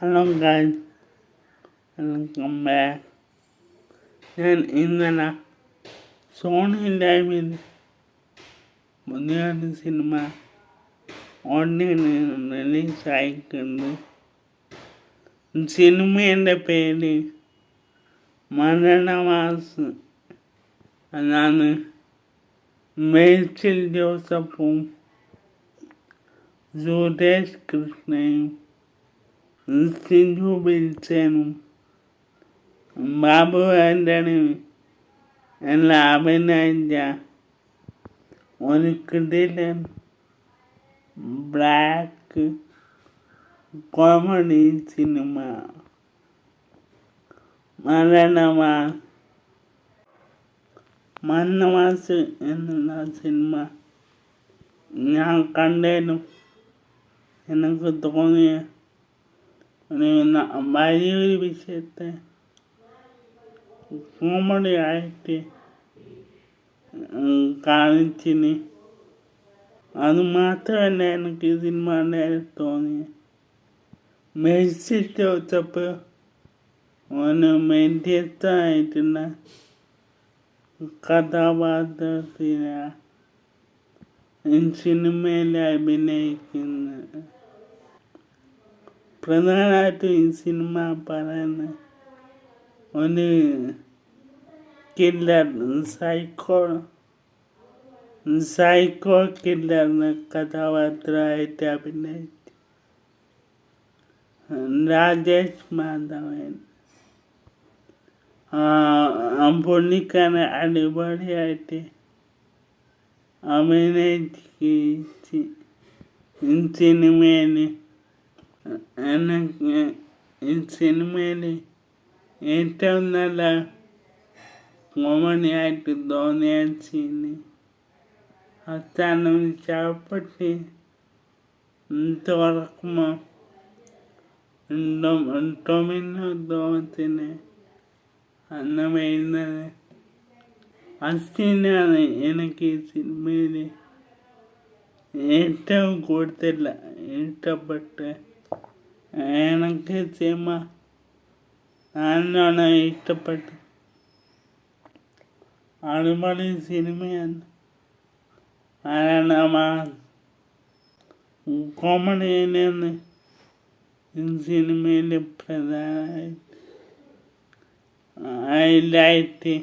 Hello ഗായ് welcome back ഞാൻ ഇന്നലെ സോണി ലൈവിൽ പുതിയൊരു സിനിമ ഓൺലൈനിൽ റിലീസായിട്ടുണ്ട്. സിനിമയുടെ പേര് മരണവാസ് അതാണ് മേച്ചിൽ ജോസഫും സുരേഷ് കൃഷ്ണയും സിജു വിൽസനും ബാബു ആന്റണിയും എല്ലാം അഭിനയിച്ച ഒരു കിടിലൻ ബ്ലാക്ക് കോമഡി സിനിമ മരണമാ മന്നവാസ് എന്നുള്ള സിനിമ ഞാൻ കണ്ടേനും. എനിക്ക് തോന്നിയ വലിയൊരു വിഷയത്തെ കോമഡി ആയിട്ട് കാണിച്ചിന്. അത് മാത്രമല്ല എനിക്ക് സിനിമ നേരെ തോന്നി മെസ്സി ചോദിച്ചപ്പോൾ ഓന് വ്യത്യസ്തമായിട്ടുള്ള കഥാപാത്രത്തിനാണ് സിനിമയിൽ അഭിനയിക്കുന്നത്. പ്രധാനമായിട്ടും ഈ സിനിമ പറയുന്ന ഒരു കില്ലർ സൈക്കോ സൈക്കോ കില്ലർ എന്ന കഥാപാത്രമായിട്ട് അഭിനയിച്ചു. രാജേഷ് മാധവൻ. പുള്ളിക്കാരൻ അടിപൊളിയായിട്ട് അഭിനയിച്ച് സിനിമയിൽ എനിക്ക് ഈ സിനിമയിൽ ഏറ്റവും നല്ല കോമഡിയായിട്ട് തോന്നിയ സീന് അവസാനം ചാപ്പട്ടി തുറക്കുമ്പോൾ ടൊമിനോ ദോഹത്തിന് അന്ന് വരുന്നത് അസീനാണ് എനിക്ക് ഈ സിനിമയിൽ ഏറ്റവും കൂടുതൽ ഇഷ്ടപ്പെട്ട എനിക്ക് സിനിമ നല്ലോണം ഇഷ്ടപ്പെട്ടു അടിപൊളി സിനിമയാണ് മലയാളമാണ് കോമഡി തന്നെയാണ് ഈ സിനിമയിൽ പ്രധാനമായിട്ട് ഹൈലൈറ്റ്